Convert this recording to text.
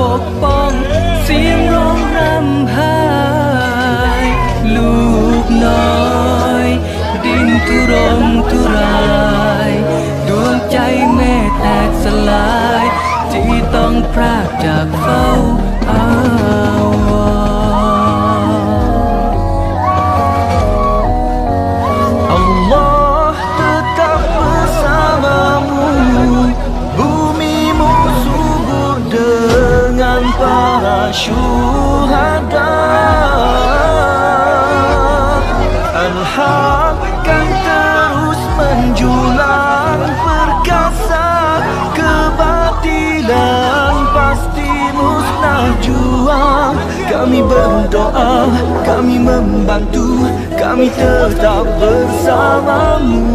ปกป้อง เสียงร้องรำไห้ลูกน้อย ดินทุรนทุรายดวงใจแม่แตกสลาย ที่ต้องพรากจากเฝ้าอาอัลลอฮ syuhada. Al-Haq kan terus menjulang perkasa Kebatilan pasti musnah jua Kami berdoa, kami membantu Kami tetap bersamamu